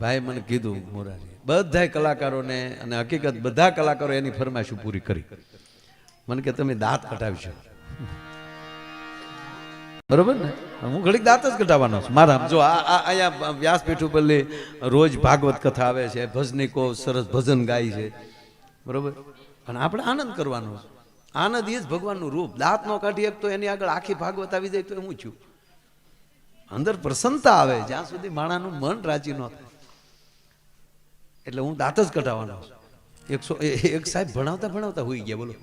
ભાઈ મને કીધું મોરારી બધા કલાકારોને અને હકીકત બધા કલાકારો એની ફરમાઈશ પૂરી કરી. મને કે તમે દાંત કટાવી શકો બરોબર ને? હું ઘડીક દાંત જ કટાવવાનો છું. મારા જો આ અહીંયા વ્યાસપીઠ ઉપર રોજ ભાગવત કથા આવે છે ભજનિકો સરસ ભજન ગાય છે. બરોબર? અને આપણે આનંદ કરવાનો. આનંદ એ જ ભગવાનનું રૂપ. દાંત નો કાઢી તો એની આગળ આખી ભાગવત આવી જાય તો હું છું અંદર પ્રસન્નતા આવે. જ્યાં સુધી માણાનું મન રાજી ન થાય. એટલે હું દાંત જ કઢાવવાનો. એકસો એક સાહેબ ભણાવતા ભણાવતા હોઈ ગયા, બોલો.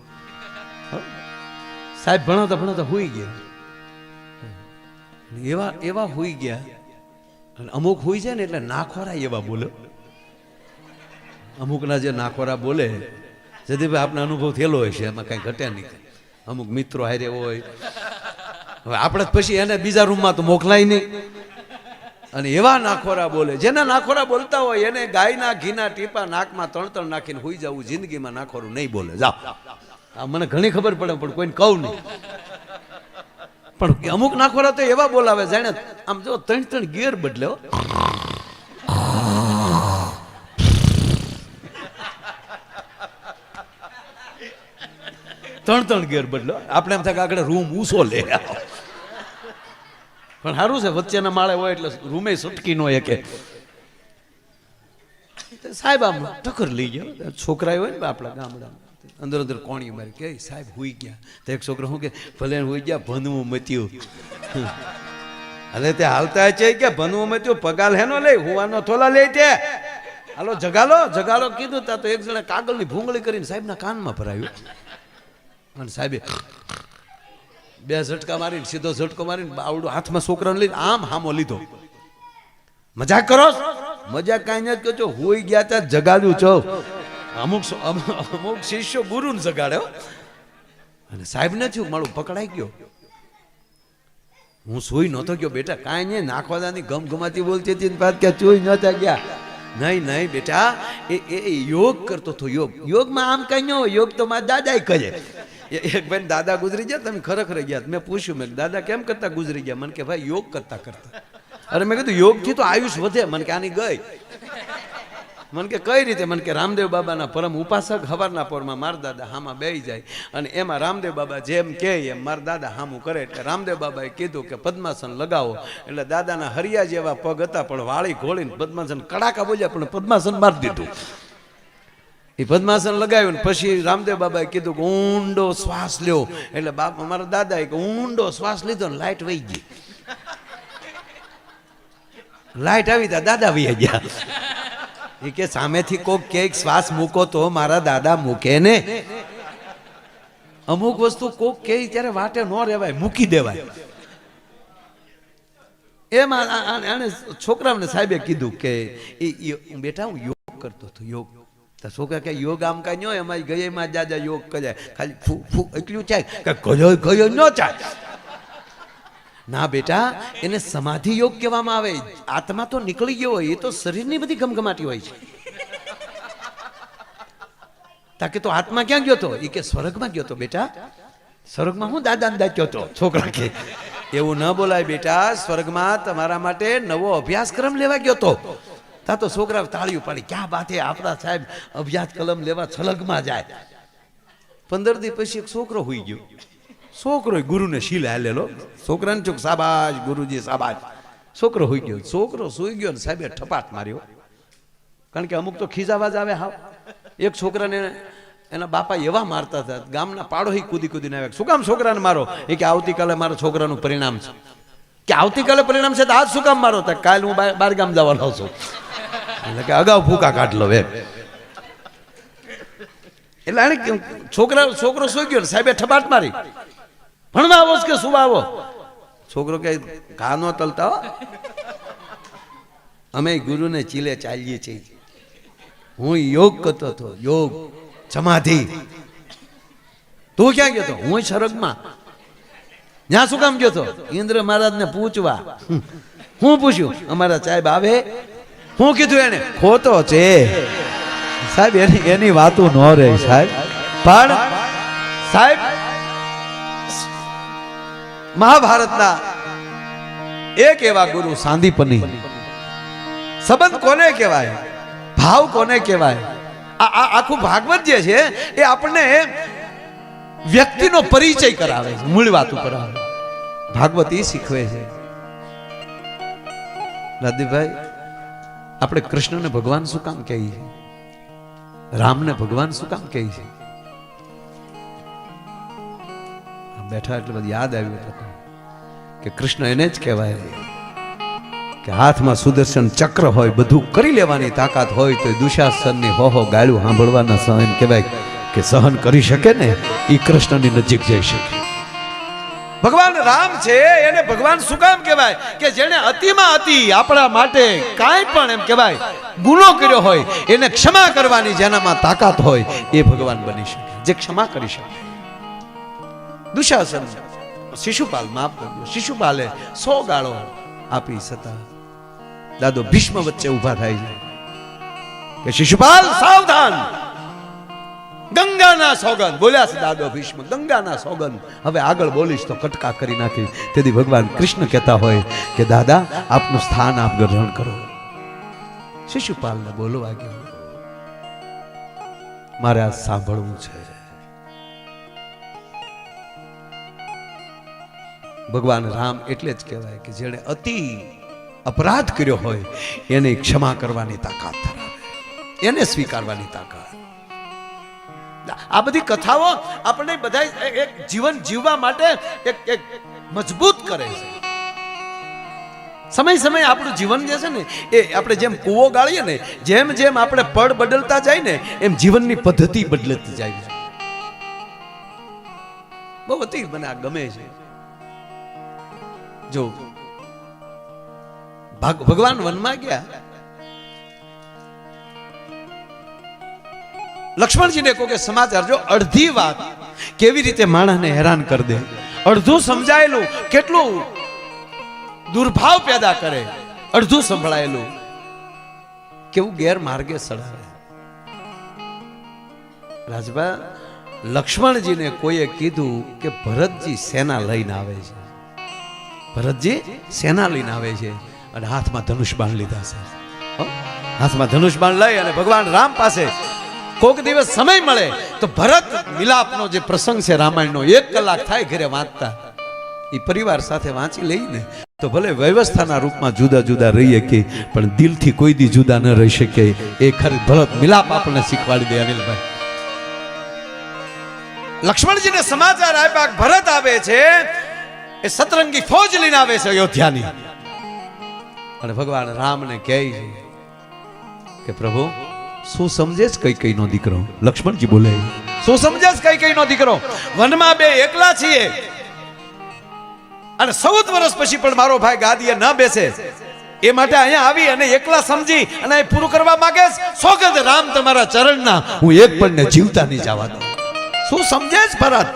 સાહેબ ભણાવતા ભણાવતા હોઈ ગયા. એવા એવા હોઈ ગયા. અમુક હોઈ જાય ને એટલે નાખોરા એવા બોલો. અમુકના જે નાખોરા બોલે જદીભાઈ આપનો અનુભવ થયેલો હોય છે, એમાં કાંઈ ઘટ્યા નહીં. અમુક મિત્રો હારે હોય. હવે આપણે પછી એને બીજા રૂમમાં તો મોકલાય નહીં. અને એવા નાખોરા બોલે, જેના નાખોરા બોલતા હોય એને ગાયના ઘીના ટીપા નાકમાં ત્રણ નાખીને હોઈ જવું જિંદગીમાં નાખોરું નહીં બોલે. જાઓ. આ મને ઘણી ખબર પડે, પણ કોઈને કહું નહીં. પણ અમુક નાખોરા તો એવા બોલાવે, જાણે આમ જો ત્રણ ત્રણ ગિયર બદલે હો. ત્રણ ત્રણ ગિયર બદલો આપણે એમ થાય આગળ રૂમ ઊંચો લે. પણ સારું છે, વચ્ચેના માળે હોય એટલે રૂમે સટકી નો તો સાહેબ આમ ટક્કર લઈ ગયો. છોકરા હોય ને આપણા ગામડામાં. અંદર અંદર કોણી મારી કે સાહેબ હુઈ ગયા. તો એક છોકરો શું કે, ભલે હોઈ ગયા, ભનવું મત્યું અરે તે હાલતા છે કે ભનવું મત્યું પગાલ હેનો લે હુવાનો થોલા લે તે. હાલો, જગાલો. જગાલો કીધું તા તો એક જણા કાગળની ભૂંગળી કરીને સાહેબના કાનમાં ભરાયું. અને સાહેબે બે ઝટકા મારીને, સીધો ઝટકો મારીને, બાવડું હાથમાં છોકરાને લઈને આમ હામો લીધો. મજાક કરો? મજાક કાંઈ નથી કહો હોઈ ગયા ત્યાં જગાડ્યું છો. અમુક અમુક શિષ્યો ગુરુને જગાડ્યો અને સાહેબ ને થયું, મારું પકડાઈ ગયો. હું સુઈ નહોતો ગયો, બેટા, કાંઈ નહીં, નાખવાદાની ગમ ગમાતી બોલતી હતી પાછા ક્યાં ચોઈ નહોતા ગયા. નહીં નહીં, બેટા, એ એ યોગ કરતો હતો યોગ. યોગમાં આમ કઈ ન હોય, યોગ તો મારા દાદાએ કહે એક બેન દાદા ગુજરી ગયા, તમે ખરેખર ગયા. મેં પૂછ્યું, મેં દાદા, કેમ કરતા ગુજરી ગયા? મને કે, ભાઈ, યોગ કરતા કરતા. અરે મેં કીધું યોગથી તો આયુષ વધે. મને કે, આની ગઈ. મને કે, કઈ રીતે? મને કે, રામદેવ બાબાના પરમ ઉપાસક હવારના પોરમાં માર દાદા હામાં બેહી જાય અને એમાં રામદેવ બાબા જેમ કહે એમ મારા દાદા હામું કરે. એટલે રામદેવ બાબાએ કીધું કે, પદ્માસન લગાવો. એટલે દાદાના હરિયા જેવા પગ હતા, પણ વાળી ઘોળીને પદ્માસન કડાકા બોલ્યા, પણ પદ્માસન મારી દીધું. એ પદ્માસન લગાવ્યું ને પછી રામદેવ બાબાએ કીધું કે ઊંડો શ્વાસ લ્યો. એટલે બાપ અમારા દાદાએ કે ઊંડો શ્વાસ લીધો ને લાઈટ વહી ગઈ. લાઈટ આવી તા દાદા વહી ગયા. એ કે સામેથી કોક કેક શ્વાસ મૂકો તો મારા દાદા મૂકે ને. અમુક વસ્તુ કોક કે ત્યારે વાટે ન રહેવાય મૂકી દેવાય. એમ આને છોકરાઓને સાહેબે કીધું કે ઈ બેટા હું યોગ કરતો હતો, યોગ. તો છોકરા કે યોગ આમ કાંઈ ન હોય એમાં ગયે એમાં દાદા યોગ કરે ખાલી ફૂ ફૂ એટલું ચાય કે ગયો ગયો ન ચાય ના બેટા, એને સમાધિ યોગ કહેવામાં આવે. આત્મા તો નીકળી ગયો હોય, એ તો શરીરની બધી ગમગમાટી હોય છે. તાકે તો આત્મા ક્યાં ગયો તો? એ કે સ્વર્ગમાં ગયો તો બેટા. સ્વર્ગમાં હું દાદા દાદ ગયો તો, છોકરા કે. એવું ન બોલાય બેટા, સ્વર્ગમાં તમારા માટે નવો અભ્યાસક્રમ લેવા ગયો તો. તા તો છોકરા તાળીઓ પાડી. ક્યાં બાતે આપણા સાહેબ અભ્યાસક્રમ લેવા છલગમાં જાય? પંદર દી પછી એક છોકરો હોઈ ગયો. છોકરો ગુરુને શીલ હાલેલો છોકરાને ચોક સાબાજ ગુરુજી સાબાજ છોકરો હોઈ ગયો. છોકરો સુઈ ગયો ને સાહેબે ઠપાટ માર્યો. કારણ કે અમુક તો ખીજાવાજ આવે હાવ. એક છોકરાને એના બાપા એવા મારતા હતા, ગામના પાડોહી કૂદી કૂદીને આવે શું કામ છોકરાને મારો? એ કે, આવતીકાલે મારા છોકરાનું પરિણામ છે. કે, આવતીકાલે પરિણામ છે તો આજ શું કામ મારો? કાલે હું બાર ગામ જવાનો છું. એટલે કે અગાઉ ફૂકા કાઢ લો એમ. એટલે એને છોકરા છોકરો સુઈ ગયો સાહેબે ઠપાટ મારી. ભણવા આવો કે શું આવો છોકરો કે ઘા તલતા. અમે ગુરુને ચીલે ચાલીએ છીએ. હું યોગ કરતો હતો, યોગ, સમાધિ. તું ક્યાં ગયો તો? હું સરગમાં ત્યાં શું કામ ગયો તો? ઇન્દ્ર મહારાજને પૂછવા. હું પૂછ્યું, અમારા સાહેબ આવે? હું કીધું એને? ખોટો છે. સાહેબ, એની એની વાતો ન રહે સાહેબ. પણ સાહેબ, મહાભારતના એક એવા ગુરુ સાંદીપની સંબંધ કોને કહેવાય? ભાવ કોને કહેવાય? આ આખું ભાગવત જે છે, એ આપણને વ્યક્તિનો પરિચય કરાવે છે, મૂળ વાત ઉપર ભાગવત એ શીખવે છે. રાધીભાઈ આપણે કૃષ્ણને ભગવાન શું કામ કહીએ છીએ રામને ભગવાન શું કામ કહી છે? બેઠા એટલે બધું યાદ આવ્યું કે કૃષ્ણ એને જ કહેવાય કે હાથમાં સુદર્શન ચક્ર હોય, બધું કરી લેવાની તાકાત હોય, તો દુશાસનની હો ગાળું સાંભળવાના સહન કહેવાય કે સહન કરી શકે ને એ કૃષ્ણની નજીક જઈ શકે. ભગવાન રામ છે, એને ભગવાન શું કામ કહેવાય? કે જેને અતિમાં અતિ આપણા માટે કાંઈ પણ એમ કહેવાય, ગુનો કર્યો હોય, એને ક્ષમા કરવાની જેનામાં તાકાત હોય, એ ભગવાન બની શકે, જે ક્ષમા કરી શકે. દુશાસન, શિશુપાલ માફ કરજો, શિશુપાલે સો ગાળો આપી છતાં દાદો ભીષ્મ વચ્ચે ઊભા થાય છે. કે શિશુપાલ, સાવધાન! ગંગાના સોગંદ. બોલ્યા છે દાદો ભીષ્મ, ગંગાના સોગંદ. હવે આગળ બોલીશ તો કટકા કરી નાખી તેથી ભગવાન કૃષ્ણ કહેતા હોય કે, દાદા, આપનું સ્થાન આપ ગ્રહણ કરો. શિશુપાલને બોલવા ગયો, મારે આ સાંભળવું છે. ભગવાન રામ એટલે જ કહેવાય કે, જેણે અતિ અપરાધ કર્યો હોય, એને ક્ષમા કરવાની તાકાત ધરાવે. એને સ્વીકારવાની તાકાત. આ બધી કથાઓ આપણને બધા એક જીવન જીવવા માટે એક એક મજબૂત કરે છે. સમય સમય આપણું જીવન જે છે ને, એ આપણે જેમ કૂવો ગાળીએ ને, જેમ જેમ આપણે પડ બદલતા જાય ને, એમ જીવનની પદ્ધતિ બદલતી જાય છે. બહુ અતિ મને આ ગમે છે. જો, ભાગ- ભગવાન વનમાં ગયા લક્ષ્મણજીને કહો કે સમાચાર, જો અડધી વાત કેવી રીતે માણસને હેરાન કરી દે? અડધું સમજાયેલું, કેટલું દુર્ભાવ પેદા કરે? અડધું સંભળાયેલું. કેવું ગેરમાર્ગે સડાવે રાજભા, લક્ષ્મણજીને કોઈએ કીધું કે ભરતજી સેના લઈને આવે છે. ભરતજી સેના લઈને આવે છે અને હાથમાં ધનુષ બાણ લીધા છે. હાથમાં ધનુષ બાણ લઈ અને ભગવાન રામ પાસે કોક દિવસ સમય મળે તો ભરત મિલાપનો જે પ્રસંગ છે રામાયણનો, એક કલાક થાય ઘરે વાંચતા. એ પરિવાર સાથે વાંચી લઈને તો ભલે વ્યવસ્થાના રૂપમાં જુદા જુદા રહીએ કે, પણ દિલથી કોઈ દી જુદા ન રહી શકે. એ ખરી ભરત મિલાપ આપણને શીખવાડી દે અનિલભાઈ. લક્ષ્મણજીને સમાચાર આપ્યા ભરત આવે છે, એ સતરંગી ફોજ લઈને આવે છે અયોધ્યાની. અને ભગવાન રામને કહે છે કે પ્રભુ શું સમજે છે કઈ કઈ નો દીકરો? લક્ષ્મણજી બોલે શું સમજે છે કઈ કઈ નો દીકરો? વનમાં બે એકલા છીએ. અને ચૌદ વર્ષ પછી પણ મારો ભાઈ ગાદીએ ન બેસે. એ માટે અહીંયા આવી અને એકલા સમજી અને એ પૂરું કરવા માંગે. સોગંદ રામ તમારા ચરણના, હું એક પણ જીવતા નહીં જવા દઉં. શું સમજે જ ભરત?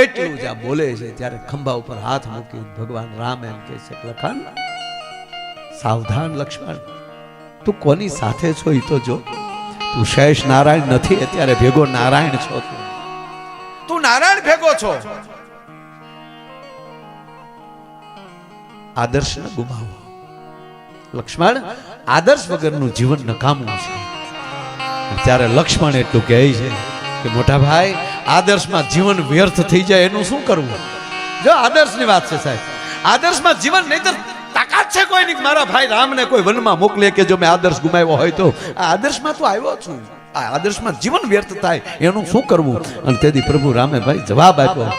એટલું જ્યાં બોલે છે, ત્યારે ખંભા ઉપર હાથ મૂકી ભગવાન રામ એમ કહે છે લખન સાવધાન લક્ષ્મણ. તું કોની સાથે છો એ તો જો. તું શેષ નારાયણ નથી અત્યારે ભેગો નારાયણ છો તું. તું નારાયણ ભેગો છો? આદર્શ ન ગુમાવો. લક્ષ્મણ આદર્શ વગરનું જીવન નકામું છે. ત્યારે લક્ષ્મણ એટલું કહે છે કે મોટા ભાઈ આદર્શમાં જીવન વ્યર્થ થઈ જાય એનું શું કરવું? જો આદર્શની વાત છે સાહેબ. આદર્શમાં જીવન નહીતર છે કોઈ નહીં મારા ભાઈ રામને કોઈ વનમાં મોકલે કે જો મેં આદર્શ ગુમાવ્યો હોય તો. આ આદર્શમાં તો આવ્યો છું. આ આદર્શમાં જીવન વ્યર્થ થાય, એનું શું કરવું? અને તેથી પ્રભુ રામે ભાઈ જવાબ આપ્યો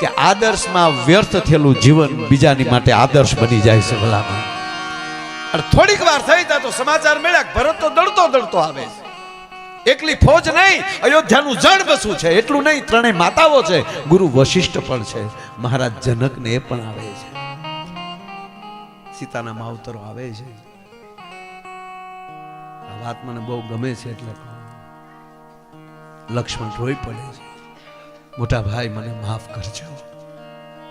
કે આદર્શમાં વ્યર્થ થયેલું જીવન બીજાની માટે આદર્શ બની જાય છે ભલામાં અને થોડીક વાર થઈ તા તો સમાચાર મળ્યા ભરત તો દડતો દડતો આવે છે. એકલી ફોજ નહીં, અયોધ્યાનું જણ બસું છે. એટલું નહીં, ત્રણેય માતાઓ છે. ગુરુ વશિષ્ઠ પણ છે. મહારાજ જનકને એ પણ આવે છે. સીતાના માવતરો આવે છે. આ વાત મને બહુ ગમે છે એટલે લક્ષ્મણ રોઈ પડે છે. મોટા ભાઈ, મને માફ કરજો.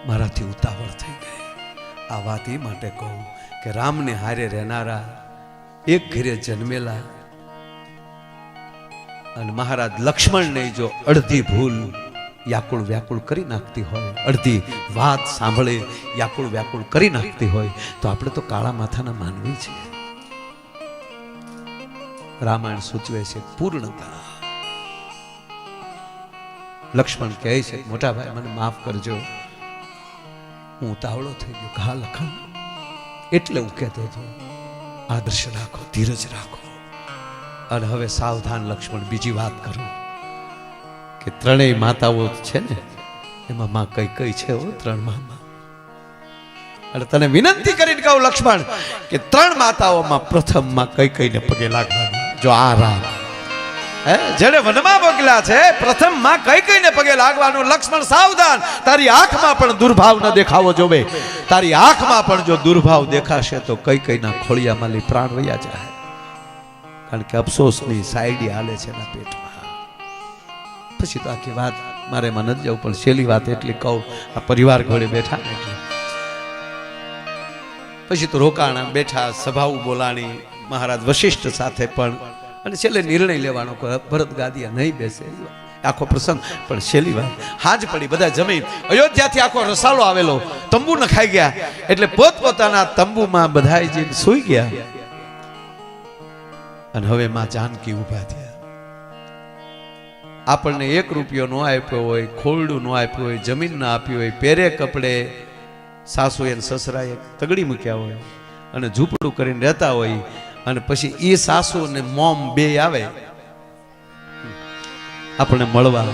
મારાથી ઉતાવળ થઈ ગઈ. આ વાત એ માટે કહું કે રામને હારે રહેનારા એક ઘરે જન્મેલા અને મહારાજ લક્ષ્મણને જો અડધી ભૂલ યાકુળ વ્યાકુળ કરી નાખતી હોય. અડધી વાત સાંભળે વ્યાકુળ વ્યાકુળ કરી નાખતી હોય. તો આપણે તો કાળા માથાના માનવી છીએ. રામાયણ સૂચવે છે પૂર્ણતા. લક્ષ્મણ કહે છે, મોટા ભાઈ, મને માફ કરજો. હું ઉતાવળો થઈ ગયો, ઘા લખણ એટલે હું કહેતો હતો, આદર્શ રાખો, ધીરજ રાખો. અને હવે સાવધાન લક્ષ્મણ, બીજી વાત કરું. કે ત્રણેય માતાઓ છે ને, એમાં માં કઈ કઈ છે ઓ ત્રણ મામા. અને તને વિનંતી કરીને કહું, લક્ષ્મણ, કે ત્રણ માતાઓમાં પ્રથમમાં કઈ કઈને પગે લાગવાનું, જો આ રામ. હે જેને વનમાં મોકલ્યા છે પ્રથમમાં કઈ કઈને પગે લાગવાનું, લક્ષ્મણ, સાવધાન. તારી આંખમાં પણ દુર્ભાવ ન દેખાવો જોવે. તારી આંખમાં પણ જો દુર્ભાવ દેખાશે, તો કઈ કઈના ખોળિયામાં લઈ પ્રાણ રહ્યા જાય. કારણ કે અફસોસની સાયડી હાલે છે એના પેટમાં. પછી તો આખી વાત મારે એમાં નથી જવું, પણ છેલ્લી વાત એટલી કહું, આ પરિવાર ઘોડે બેઠા એટલે. પછી તો રોકાણા બેઠા સભાઓ બોલાણી, મહારાજ વશિષ્ઠ સાથે પણ, અને છેલ્લે નિર્ણય લેવાનો ભરત ગાદિયા નહીં બેસે. આખો પ્રસંગ, પણ છેલ્લી વાત, હાજ પડી, બધા જમી. અયોધ્યાથી આખો રસાલો આવેલો તંબુ નખાઈ ગયા, એટલે પોતપોતાના તંબુમાં બધાય જઈને સૂઈ ગયા. અને હવે માં જાનકી ઊભા થયા. આપણને એક રૂપિયો ન આપ્યો હોય, ખોરડું ન આપ્યું હોય, જમીન ન આપી હોય, પહેરે કપડે, સાસુ એને સસરાએ તગડી મૂક્યા હોય અને ઝૂંપડું કરીને રહેતા હોય અને પછી એ સાસુ ને મોમ બે આવે, આપણને મળવા.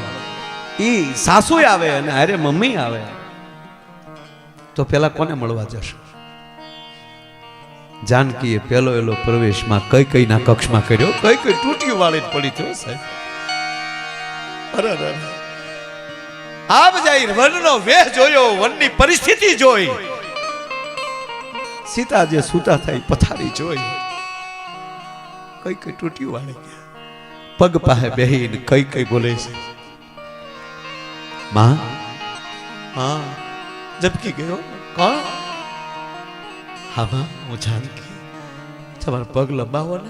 એ સાસુ આવે અને અરે મમ્મી આવે. તો પેલા કોને મળવા જશો? જાનકીએ પેલો એલો પ્રવેશમાં કઈ કઈના કક્ષમાં કર્યો? કઈ કઈ તૂટ્યું વાળી પડી થયો સાહેબ. અરે. આપ જાય વનનો વેહ જોયો, વનની પરિસ્થિતિ જોઈ. સીતા જે સૂતા થઈ પથારી જોઈ. કઈ કઈ તૂટ્યું વાળે પગ પાસે બેહીને કઈ કઈ બોલે છે. માં? હા ઝબકી ગયો? કોણ હા, માં, હું જાનકી. તમારા પગ લંબાવો ને.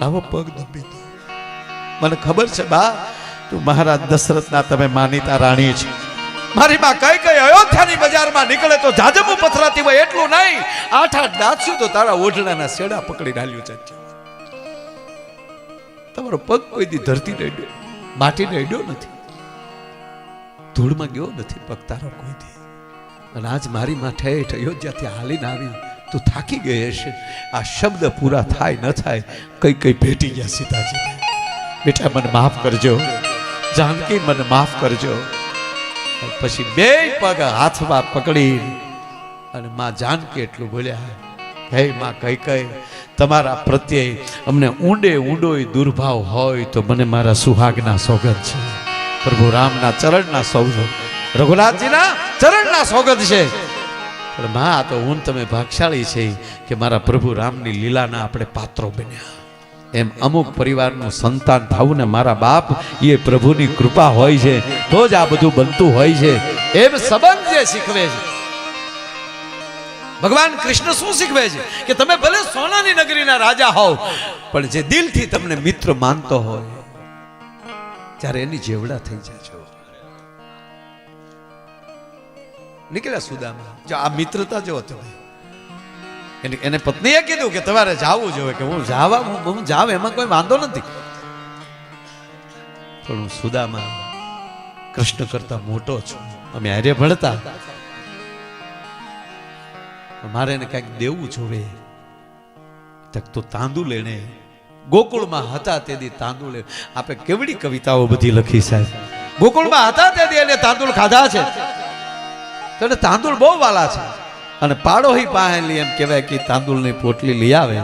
લાવો પગ દબી મને ખબર છે, બા મહારાજ, દશરથના તમે માનીતા રાણી છે. મારી માં કઈ કઈ અયોધ્યાની બજારમાં નીકળે તો જાજમું પથરાતી હોય એટલું નહીં. આઠ આઠ દાંતશું તો તારા ઓઢણાના શેડા પકડી ડાલ્યું છે. તમારો પગ કોઈ દી ધરતી અડ્યો માટી અડ્યો નથી, ધૂળમાં ગયો નથી પગ તારો કોઈ દી. અને આજ મારી માં ઠેઠ અયોધ્યાથી હાલીને આવી, તું થાકી ગઈ હશે. આ શબ્દ પૂરા થાય, ન થાય, કઈ કઈ ભેટી ગયા સીતાજી. બેટા, મને માફ કરજો. જાનકી મને માફ કરજો. પછી બે પગ હાથમાં પકડી અને માં જાનકી એટલું બોલ્યા, હે માં કઈ કઈ, તમારા પ્રત્યે અમને ઊંડે ઊંડો દુર્ભાવ હોય તો મને મારા સુહાગના સોગંદ છે. પ્રભુ રામના ચરણના સોગંદ રઘુનાથજીના ચરણના સોગંદ છે. પણ માં તો હું તમે ભાગશાળી છે કે મારા પ્રભુ રામની લીલાના આપણે પાત્રો બન્યા. એમ અમુક પરિવારનું સંતાન થવું ને મારા બાપ, એ પ્રભુની કૃપા હોય છે, તો જ આ બધું બનતું હોય છે. એમ સંબંધ જે શીખવે છે. ભગવાન કૃષ્ણ શું શીખવે છે? કે તમે ભલે સોનાની નગરીના રાજા હોવ, પણ જે દિલથી તમને મિત્ર માનતો હોય, ત્યારે એની જેવડા થઈ જાજો નીકળ્યા સુદામા. જો આ મિત્રતા જો તમે એને પત્નીએ કીધું કે તમારે જાવું જોઈએ, કે હું જાવા હું જાવ એમાં કોઈ વાંધો નથી. પણ હું સુદામા કૃષ્ણ કરતા મોટો છું. અમે હારે ભણતા. મારે એને કાંઈક દેવું જોવે. તક તો તાંદુલ એને ગોકુળમાં હતા તેથી તાંદુલ આપણે કેવડી કવિતાઓ બધી લખી સાહેબ. ગોકુળમાં હતા તેથી એને તાંદુલ ખાધા છે. તો તાંદુલ બહુ વાલા છે. અને પાડોહી પાહેલી એમ કહેવાય કે તાંદુલની પોટલી લઈ આવે.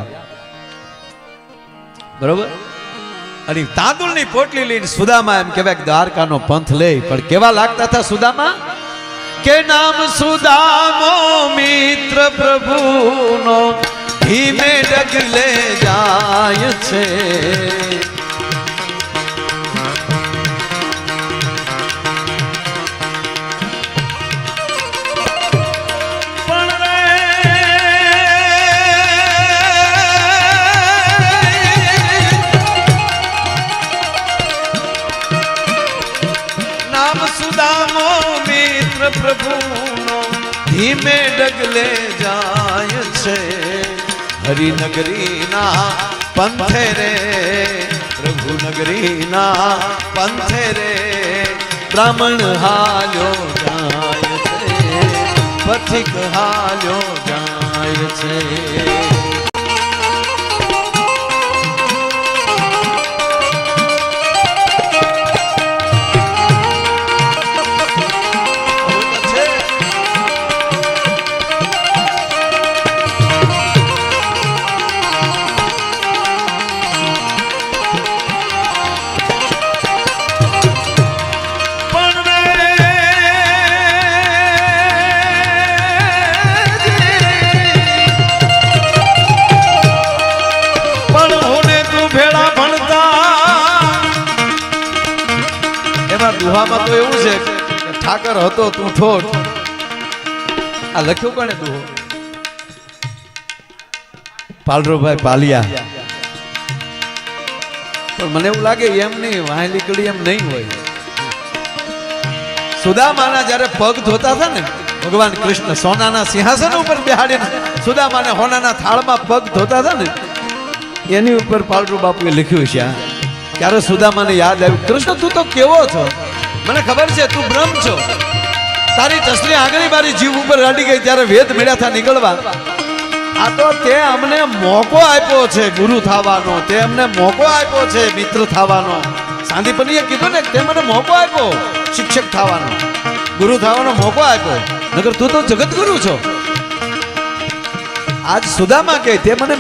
બરોબર? અને તાંદુલની પોટલી લઈને સુદામા એમ કહેવાય કે દ્વારકાનો પંથ લે. પણ કેવા લાગતા હતા સુદામા? કે નામ સુદામો મિત્ર પ્રભુનો, ધીમે ડગલે જાય છે. ડગલે નગરીના પંથે રે પ્રભુ નગરીના પંથે રે બ્રાહ્મણ હાલ્યો જાય છે પથિક હાલ્યો જાય છે ઠાકર હતો તું ઠોઠ. આ લખ્યું કોને દુહો પાલરોભાઈ પાલિયા. પણ મને એવું લાગે એમ નહીં વાહેલી નીકળી એમ નહીં હોય. સુદામાના જ્યારે પગ ધોતા હતા ને, ભગવાન કૃષ્ણ સોનાના સિંહાસન ઉપર બેહાડીને સુદામાને હોનાના થાળમાં પગ ધોતા હતા ને, એની ઉપર પાલરુ બાપુએ લખ્યું છે ત્યારે સુદામાને યાદ આવ્યું? કૃષ્ણ, તું તો કેવો છો? મને ખબર છે, તું બ્રહ્મ છો. તારી ટસલી આંગળી મારી જીવ ઉપર રડી ગઈ ત્યારે વેદ મેળા થા નીકળવા. આ તો તે અમને મોકો આપ્યો છે ગુરુ થવાનો. તે અમને મોકો આપ્યો છે મિત્ર થવાનો. સાંદીપનીએ કીધું ને તે મને મોકો આપ્યો, શિક્ષક થવાનો. ગુરુ થવાનો મોકો આપ્યો. નગર તું તો જગતગુરુ છો. આજ સુદામા કે તે મને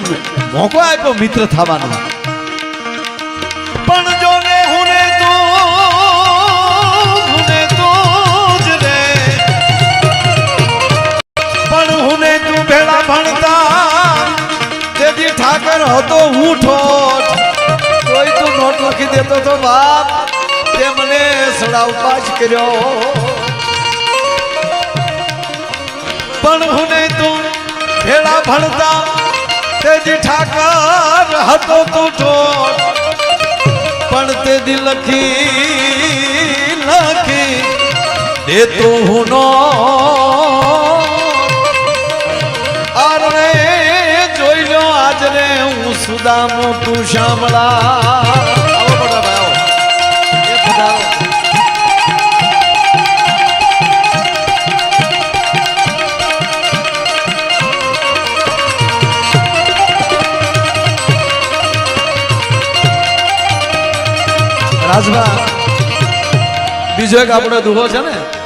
મોકો આપ્યો મિત્ર થવાનો. હતો હું ઠોઠ તોય તું નોટ લખી દેતો તો બાપ તે મને સડાવ પાછ કર્યો. પણ હું નહીં તું ભેળા ભણતા તેજી ઠાકર હતો તું ઠોઠ પણ તે દિલ લખી લખી દેતો હું નો સુદામો તું શામળા. રાજભા બીજો એક આપણો દુહો છે ને?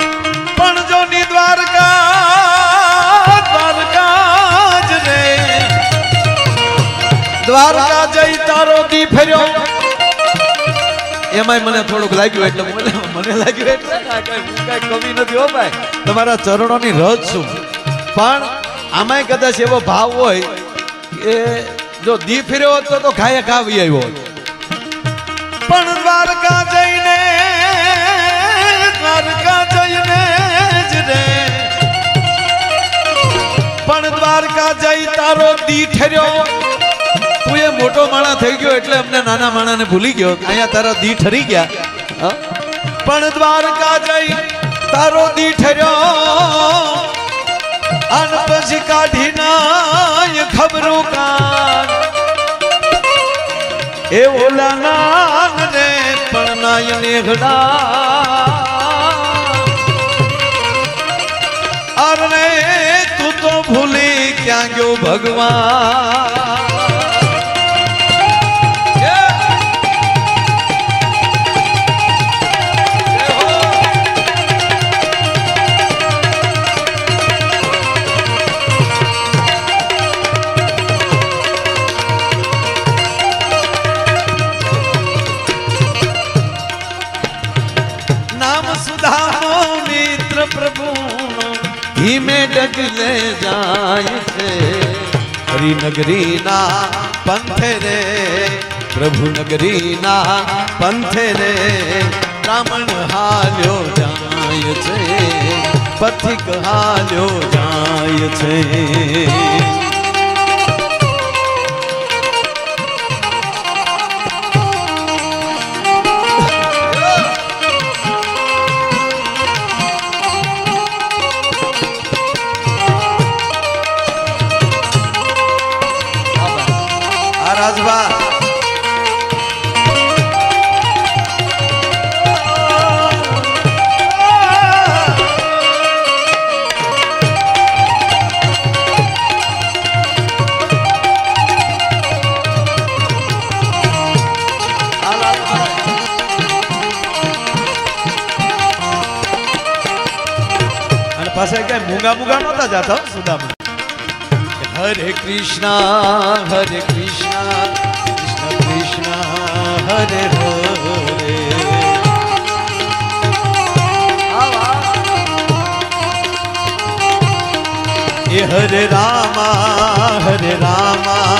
દ્વારકા જઈ તારો દી ફેર્યો. એમાંય મને થોડુંક લાગ્યું એટલે મને લાગ્યું એટલે કાંઈ નથી હો ભાઈ. તમારા ચરણોની રજ છું. પણ આમાંય કદાચ એવો ભાવ હોય કે જો દી ફેર્યો હતો તો ખાય ખાવી આવ્યો પણ દ્વારકા જઈને દ્વારકા જઈને જ રે. પણ દ્વારકા જઈ તારો દી ઠર્યો. તું એ મોટો માણા થઈ ગયો એટલે અમને નાના માણાને ભૂલી ગયો. અહીંયા તારા દી ઠરી ગયા. પણ દ્વારકા જઈ તારો દી ઠર્યો. અન પછી કાઢી નાય ખબરું કાન. એ ઓલા નાન રે પણ નાય નેઘડા અરે તું તો ભૂલી ક્યાં ગયો ભગવાન? પ્રભુ નગરીના પંથે રે બ્રાહ્મણ હાલ્યો જાય છે પથિક હાલ્યો જાય છે. નહોતા જાતા હો સુદામા હરે કૃષ્ણ હરે કૃષ્ણ કૃષ્ણ કૃષ્ણ, હરે હરે. એ હરે રામા હરે રામા,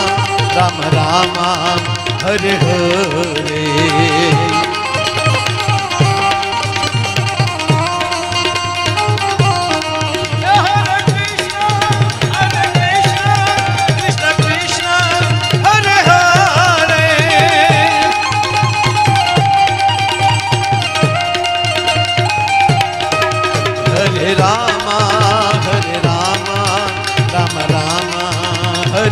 રામ રામા, હરે હરે.